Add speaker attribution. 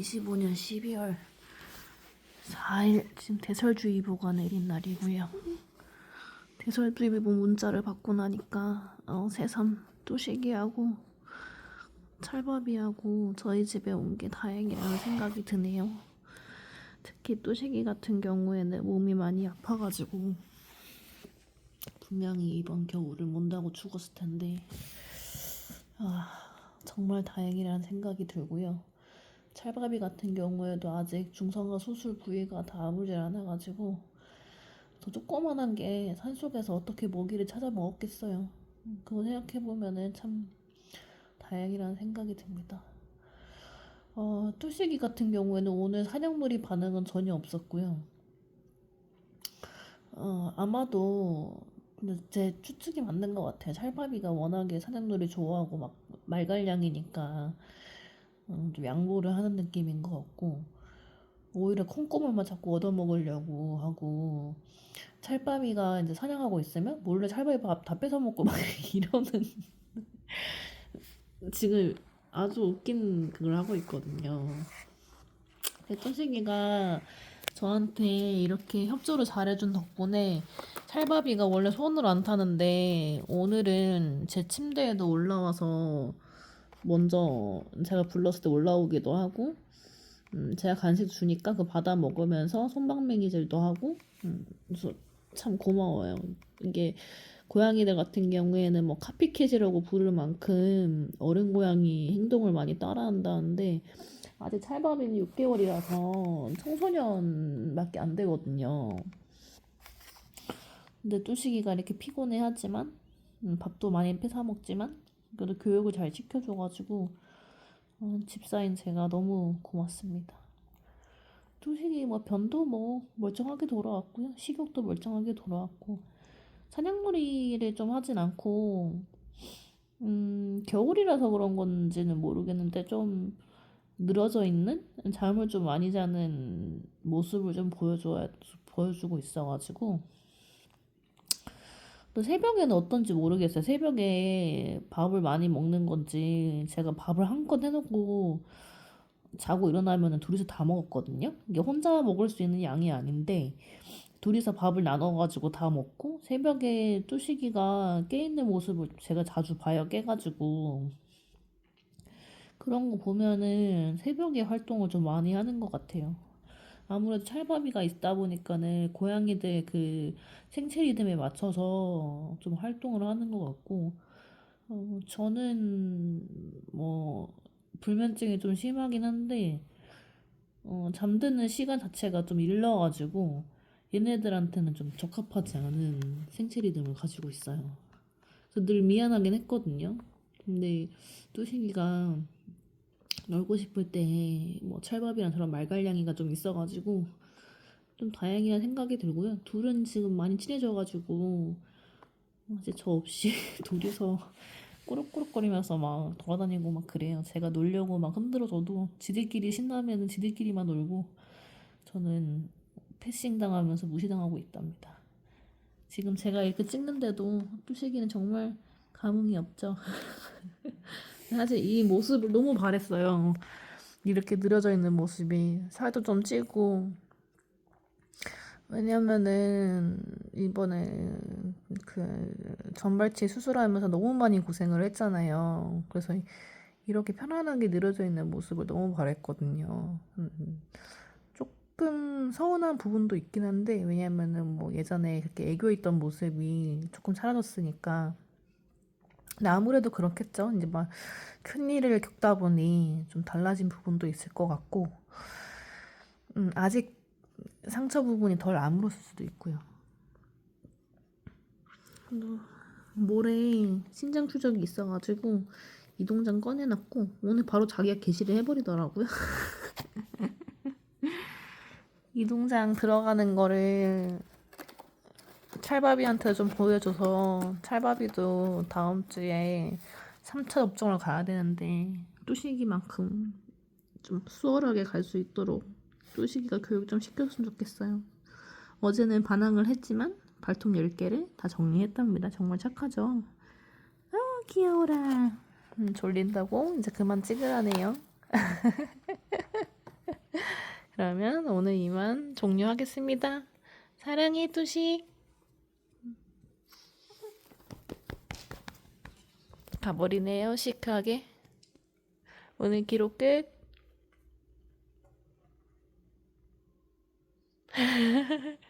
Speaker 1: 2025년 12월 4일 지금 대설주의보가 내린 날이고요. 대설주의보 문자를 받고 나니까 어, 새삼 뚜시기하고 찰밥이하고 저희 집에 온 게 다행이라는 생각이 드네요. 특히 뚜시기 같은 경우에는 몸이 많이 아파가지고 분명히 이번 겨울을 못 나고 죽었을 텐데 아 정말 다행이라는 생각이 들고요. 찰밥이 같은 경우에도 아직 중성화 수술 부위가 다 아물질 않아가지고 저 조그만한 게 산속에서 어떻게 먹이를 찾아 먹었겠어요. 음, 그거 생각해보면은 참 다행이라는 생각이 듭니다. 어, 뚜시기 같은 경우에는 오늘 사냥놀이 반응은 전혀 없었고요. 어, 아마도 제 추측이 맞는 것 같아요. 찰밥이가 워낙에 사냥놀이 좋아하고 막 말갈량이니까 음, 좀 양보를 하는 느낌인 것 같고 오히려 콩고물만 자꾸 얻어먹으려고 하고 찰밥이가 이제 사냥하고 있으면 몰래 찰밥이 밥 다 뺏어 먹고 막 이러는 지금 아주 웃긴 그걸 하고 있거든요. 뚜식이가 저한테 이렇게 협조를 잘해준 덕분에 찰밥이가 원래 손을 안 타는데 오늘은 제 침대에도 올라와서 먼저 제가 불렀을 때 올라오기도 하고 음, 제가 간식 주니까 그 받아 먹으면서 손방맹이질도 하고 음, 그래서 참 고마워요. 이게 고양이들 같은 경우에는 뭐 카피캣이라고 부를 만큼 어른 고양이 행동을 많이 따라한다는데 아직 찰밥이는 6개월이라서 청소년밖에 안 되거든요. 근데 뚜시기가 이렇게 피곤해 하지만 음, 밥도 많이 뺏어 먹지만 그래도 교육을 잘 시켜줘가지고 어, 집사인 제가 너무 고맙습니다. 뚜식이 뭐 변도 뭐 멀쩡하게 돌아왔고요. 식욕도 멀쩡하게 돌아왔고 사냥놀이를 좀 하진 않고 음, 겨울이라서 그런 건지는 모르겠는데 좀 늘어져 있는 잠을 좀 많이 자는 모습을 좀 보여줘야 보여주고 있어가지고 또 새벽에는 어떤지 모르겠어요. 새벽에 밥을 많이 먹는 건지 제가 밥을 한껏 해놓고 자고 일어나면 둘이서 다 먹었거든요. 이게 혼자 먹을 수 있는 양이 아닌데 둘이서 밥을 나눠가지고 다 먹고 새벽에 뚜시기가 깨 있는 모습을 제가 자주 봐요. 깨가지고 그런 거 보면은 새벽에 활동을 좀 많이 하는 것 같아요. 아무래도 찰밥이가 있다 보니까는 고양이들 그 생체 리듬에 맞춰서 좀 활동을 하는 것 같고, 어, 저는 뭐 불면증이 좀 심하긴 한데, 어, 잠드는 시간 자체가 좀 일러가지고 얘네들한테는 좀 적합하지 않은 생체 리듬을 가지고 있어요. 그래서 늘 미안하긴 했거든요. 근데 뚜식이가 놀고 싶을 때뭐 찰밥이랑 저런 말갈량이가 좀 있어가지고 좀 다행이라는 생각이 들고요. 둘은 지금 많이 친해져가지고 이제 저 없이 둘이서 꾸룩꾸룩거리면서 막 돌아다니고 막 그래요. 제가 놀려고 막 흔들어줘도 지들끼리 신나면은 지들끼리만 놀고 저는 패싱 당하면서 무시당하고 있답니다. 지금 제가 이렇게 찍는데도 뚜시기는 정말 감흥이 없죠. 사실 이 모습을 너무 바랬어요. 이렇게 늘어져 있는 모습이 살도 좀 찌고 왜냐면은 이번에 그 전발치 수술하면서 너무 많이 고생을 했잖아요. 그래서 이렇게 편안하게 늘어져 있는 모습을 너무 바랬거든요. 음, 조금 서운한 부분도 있긴 한데 왜냐면은 뭐 예전에 그렇게 애교 있던 모습이 조금 사라졌으니까 근데 아무래도 그렇겠죠. 이제 막 큰일을 겪다 보니 좀 달라진 부분도 있을 것 같고, 음, 아직 상처 부분이 덜 아물었을 수도 있고요. 모레 신장 추적이 있어가지고 이동장 꺼내놨고 오늘 바로 자기가 게시를 해버리더라고요. 이동장 들어가는 거를 찰바비한테 좀 보여줘서 찰바비도 다음 주에 3차 접종을 가야 되는데 뚜시기만큼 좀 수월하게 갈 수 있도록 뚜시기가 교육 좀 시켜줬으면 좋겠어요. 어제는 반항을 했지만 발톱 10개를 다 정리했답니다. 정말 착하죠? 아 귀여워라. 음, 졸린다고 이제 그만 찍으라네요. 그러면 오늘 이만 종료하겠습니다. 사랑해, 뚜식. 가버리네요, 시크하게. 오늘 기록 끝.